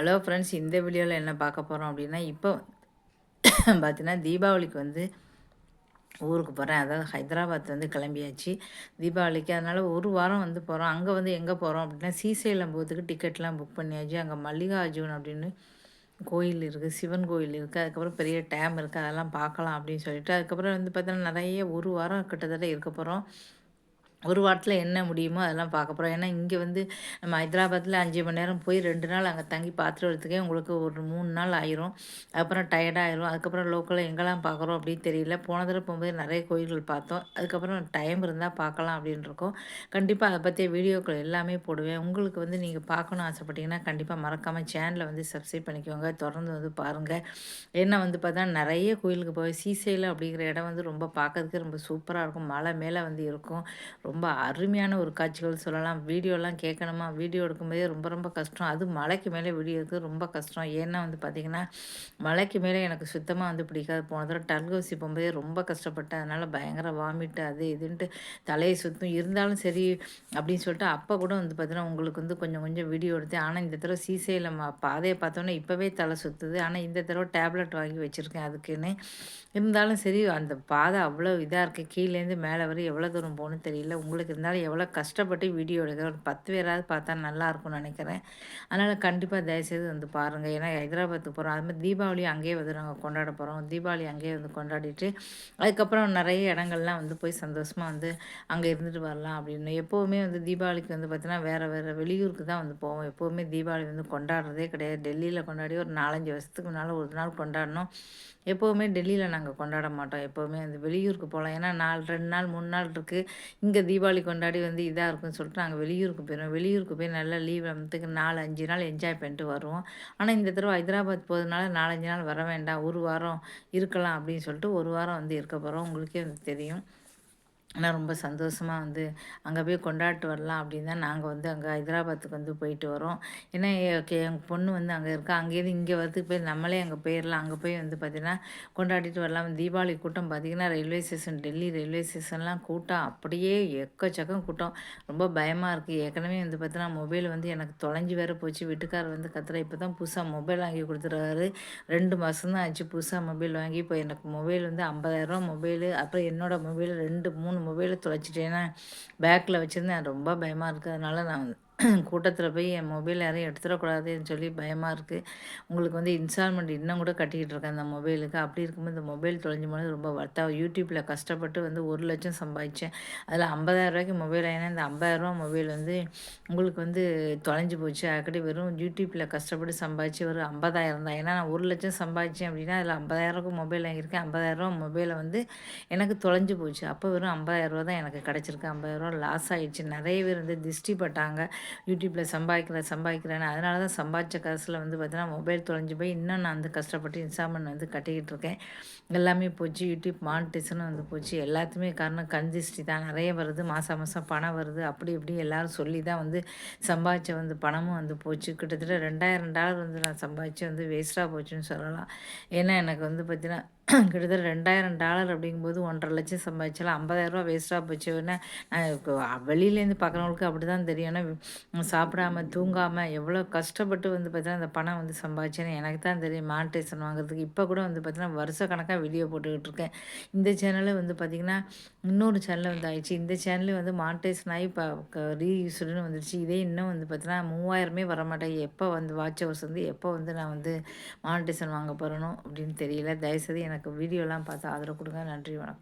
Hello friends இந்த வீடியோவில் என்ன பார்க்க போகிறோம் அப்படின்னா இப்போ பார்த்தீங்கன்னா தீபாவளிக்கு வந்து ஊருக்கு போகிறேன் அதாவது ஹைதராபாத் வந்து கிளம்பியாச்சு. தீபாவளிக்கு அதனால் ஒரு வாரம் வந்து போகிறோம் அங்கே வந்து எங்கே போகிறோம் அப்படின்னா சீசைலம் போகிறதுக்கு டிக்கெட்லாம் புக் பண்ணியாச்சு. அங்கே மல்லிகார்ஜுன் அப்படின்னு கோயில் இருக்குது சிவன் கோயில் இருக்குது அதுக்கப்புறம் பெரிய டேம் இருக்குது அதெல்லாம் பார்க்கலாம் அப்படின்னு சொல்லிட்டு அதுக்கப்புறம் வந்து பார்த்தீங்கன்னா நிறைய ஒரு வாரம் கிட்டத்தட்ட இருக்க போகிறோம் ஒரு வாரத்தில் என்ன முடியுமோ அதெல்லாம் பார்க்க போகிறோம் ஏன்னா இங்கே வந்து நம்ம ஹைதராபாத்தில் அஞ்சு மணி நேரம் போய் ரெண்டு நாள் அங்கே தங்கி பார்த்துட்டு வரதுக்கே உங்களுக்கு ஒரு மூணு நாள் ஆயிரும். அப்புறம் டயர்டாகிரும் அதுக்கப்புறம் லோக்கலில் எங்கெல்லாம் பார்க்குறோம் அப்படின்னு தெரியல. போன தடவை போகும்போது நிறைய கோயில்கள் பார்த்தோம். அதுக்கப்புறம் டைம் இருந்தால் பார்க்கலாம் அப்படின்னு இருக்கோம். கண்டிப்பாக அதை பற்றிய வீடியோக்கள் எல்லாமே போடுவேன். உங்களுக்கு வந்து நீங்கள் பார்க்கணும் ஆசைப்பட்டீங்கன்னா கண்டிப்பாக மறக்காமல் சேனலை வந்து சப்ஸ்கிரைப் பண்ணிக்கோங்க. தொடர்ந்து வந்து பாருங்கள் ஏன்னா வந்து பார்த்தா நிறைய கோயிலுக்கு போய் சீசையில் அப்படிங்கிற இடம் வந்து ரொம்ப பார்க்கறதுக்கு ரொம்ப சூப்பராக இருக்கும். மலை மேலே வந்து இருக்கும். ரொம்ப அருமையான ஒரு காட்சிகள் சொல்லலாம். வீடியோலாம் கேட்கணுமா? வீடியோ எடுக்கும்போதே ரொம்ப ரொம்ப கஷ்டம். அது மலைக்கு மேலே வீடியோ எடுக்கிறது ரொம்ப கஷ்டம். ஏன்னா வந்து பார்த்திங்கன்னா மலைக்கு மேலே எனக்கு சுத்தமாக வந்து பிடிக்காது. போன தடவை டல்கவுசி போகும்போதே ரொம்ப கஷ்டப்பட்டேன். அதனால் பயங்கர வாமிட்டு அது இதுன்ட்டு தலையை சுற்றும் இருந்தாலும் சரி அப்படின்னு சொல்லிட்டு அப்போ கூட வந்து பார்த்திங்கன்னா உங்களுக்கு வந்து கொஞ்சம் கொஞ்சம் வீடியோ எடுத்தேன். ஆனால் இந்த தடவை சீசையில் பாதையை பார்த்தோன்னே இப்போவே தலை சுற்றுது ஆனால் இந்த தடவை டேப்லெட் வாங்கி வச்சுருக்கேன் அதுக்குன்னு. இருந்தாலும் சரி அந்த பாதை அவ்வளோ இதாக இருக்குது கீழேருந்து மேலே வரை எவ்வளோ தூரம் போகணும்னு தெரியல. உங்களுக்கு இருந்தாலும் எவ்வளோ கஷ்டப்பட்டு வீடியோ எடுக்கிற ஒரு பத்து பேராவது பார்த்தா நல்லாயிருக்கும்னு நினைக்கிறேன். அதனால் கண்டிப்பாக தயவுசெய்து வந்து பாருங்கள் ஏன்னா ஹைதராபாத்துக்கு போகிறோம் அது மாதிரி தீபாவளி அங்கேயே வந்து நாங்கள் கொண்டாட போகிறோம் தீபாவளி அங்கேயே வந்து கொண்டாடிட்டு அதுக்கப்புறம் நிறைய இடங்கள்லாம் வந்து போய் சந்தோஷமாக வந்து அங்கே இருந்துட்டு வரலாம் அப்படின்னு. எப்போவுமே வந்து தீபாவளிக்கு வந்து பார்த்திங்கன்னா வேறு வேறு வெளியூருக்கு தான் வந்து போவோம். எப்போவுமே தீபாவளி வந்து கொண்டாடுறதே கிடையாது. டெல்லியில் கொண்டாடி ஒரு நாலஞ்சு வருஷத்துக்கு முன்னால் ஒரு நாள் கொண்டாடணும். எப்போவுமே டெல்லியில் நாங்கள் கொண்டாட மாட்டோம். எப்போவுமே வந்து வெளியூருக்கு போகலாம். ஏன்னா நாலு ரெண்டு நாள் மூணு நாள் இருக்குது இங்கே தீபாவளி கொண்டாடி வந்து இதாக இருக்கும்னு சொல்லிட்டு நாங்கள் வெளியூருக்கு போயிடுவோம் வெளியூருக்கு போய் நல்லா லீவ் அமைத்துக்கு நாலு அஞ்சு நாள் என்ஜாய் பண்ணிட்டு வருவோம். ஆனால் இந்த தடவை ஹைதராபாத் போகிறதுனால நாலஞ்சு நாள் வர வேண்டாம். ஒரு வாரம் இருக்கலாம் அப்படின்னு சொல்லிட்டு ஒரு வாரம் வந்து இருக்க போகிறோம் உங்களுக்கே வந்து தெரியும். ஆனால் ரொம்ப சந்தோஷமாக வந்து அங்கே போய் கொண்டாட்டு வரலாம் அப்படின்னு தான் நாங்கள் வந்து அங்கே ஹைதராபாத்துக்கு வந்து போயிட்டு வரோம். ஏன்னா எங்கள் பொண்ணு வந்து அங்கே இருக்கா அங்கேருந்து இங்கே வரதுக்கு போய் நம்மளே அங்கே போயிடலாம் அங்கே போய் வந்து பார்த்திங்கன்னா கொண்டாடிட்டு வரலாம். தீபாவளி கூட்டம் பார்த்திங்கன்னா ரயில்வே ஸ்டேஷன் டெல்லி ரயில்வே ஸ்டேஷன்லாம் கூட்டம் அப்படியே எக்கச்சக்கம் கூட்டம். ரொம்ப பயமாக இருக்குது ஏற்கனவே வந்து பார்த்தீங்கன்னா மொபைல் வந்து எனக்கு தொலைஞ்சி வேறு போச்சு. வீட்டுக்காரர் வந்து கத்துற இப்போ தான் புதுசாக மொபைல் வாங்கி கொடுத்துருவாரு ரெண்டு மாதம் தான் ஆச்சு புதுசாக மொபைல் வாங்கி. இப்போ எனக்கு மொபைல் வந்து ஐம்பதாயிரரூவா மொபைலு அப்புறம் என்னோடய மொபைல் ரெண்டு மூணு மொபைலை தொலைச்சிட்டேன்னா பேக்கில் வச்சுருந்தேன் ரொம்ப பயமாக இருக்கிறதுனால நான் கூட்டத்தில் போய் என் மொபைல் யாரையும் எடுத்துடக்கூடாதுன்னு சொல்லி பயமாக இருக்குது உங்களுக்கு வந்து இன்ஸ்டால்மெண்ட் இன்னும் கூட கட்டிக்கிட்டு இருக்கேன் அந்த மொபைலுக்கு அப்படி இருக்கும்போது இந்த மொபைல் தொலைஞ்சு போனது ரொம்ப வர்த்தா யூடியூப்பில் கஷ்டப்பட்டு வந்து ஒரு லட்சம் சம்பாதிச்சேன். அதில் ஐம்பதாயிரம் ரூபாய்க்கு மொபைல் ஆகினா இந்த ஐம்பதாயிரரூவா மொபைல் வந்து உங்களுக்கு வந்து தொலைஞ்சு போச்சு. அதுக்கடி வெறும் யூடியூப்பில் கஷ்டப்பட்டு சம்பாதிச்சு ஒரு ஐம்பதாயிரம் தான். ஏன்னா நான் ஒரு லட்சம் சம்பாதிச்சேன் அப்படின்னா அதில் ஐம்பதாயிரரூவாக்கு மொபைல் வாங்கியிருக்கேன். ஐம்பதாயிரரூவா மொபைலை வந்து எனக்கு தொலைஞ்சு போச்சு. அப்போ வெறும் ஐம்பதாயிரரூவா தான் எனக்கு கிடச்சிருக்கு. ஐம்பதாயிரரூவா லாஸ் ஆகிடுச்சு நிறைய பேர் வந்து திருஷ்டி பட்டாங்க யூடியூப்பில் சம்பாதிக்கிறேன் சம்பாதிக்கிறேன்னு அதனால தான் சம்பாதிச்ச காசில் வந்து பார்த்தீங்கன்னா மொபைல் தொலைஞ்சு போய் இன்னும் நான் வந்து கஷ்டப்பட்டு இன்ஸ்டால்மெண்ட் வந்து கட்டிக்கிட்டு இருக்கேன். எல்லாமே போச்சு யூடியூப் மானிட்டேஷனும் வந்து போச்சு. எல்லாத்துமே காரணம் கண் தான். நிறைய வருது மாதம் மாதம் பணம் வருது. அப்படி இப்படி எல்லோரும் சொல்லி தான் வந்து சம்பாதிச்ச வந்து பணமும் வந்து போச்சு. கிட்டத்தட்ட ரெண்டாயிரம் டாலர் வந்து நான் சம்பாதிச்சு வந்து வேஸ்ட்டாக போச்சுன்னு சொல்லலாம். ஏன்னா எனக்கு வந்து பார்த்தீங்கன்னா கிட்டத்தட்ட ரெண்டாயிரம் டாலர் அப்படிங்கும்போது ஒன்றரை லட்சம் சம்பாதிச்சாலும் ஐம்பதாயிரரூபா வேஸ்ட்டாக போச்சு. வெளியிலேருந்து பார்க்குறவங்களுக்கு அப்படி தான் தெரியும். ஏன்னா சாப்பிடாம தூங்காமல் எவ்வளோ கஷ்டப்பட்டு வந்து பார்த்தீங்கன்னா அந்த பணம் வந்து சம்பாதிச்சேன்னு எனக்கு தான் தெரியும். மானிட்டேஷன் வாங்குறதுக்கு இப்போ கூட வந்து பார்த்தீங்கன்னா வருஷ கணக்காக வீடியோ போட்டுக்கிட்டு இருக்கேன். இந்த சேனலில் வந்து பார்த்திங்கன்னா இன்னொரு சேனலில் வந்து ஆயிடுச்சு. இந்த சேனலில் வந்து மானிட்டேஷன் ஆகி இப்போ ரீயூஸ்டுன்னு வந்துடுச்சு இதே இன்னும் வந்து பார்த்தீங்கன்னா மூவாயிரமே வரமாட்டேன் எப்போ வந்து வாட்ச் ஹவர்ஸ் வந்து எப்போ வந்து நான் வந்து மானிட்டேஷன் வாங்க போகிறேனோ அப்படின்னு தெரியல. தயவுசெய்து எனக்கு வீடியோலாம் பார்த்து ஆதரவு கொடுங்க. நன்றி வணக்கம்.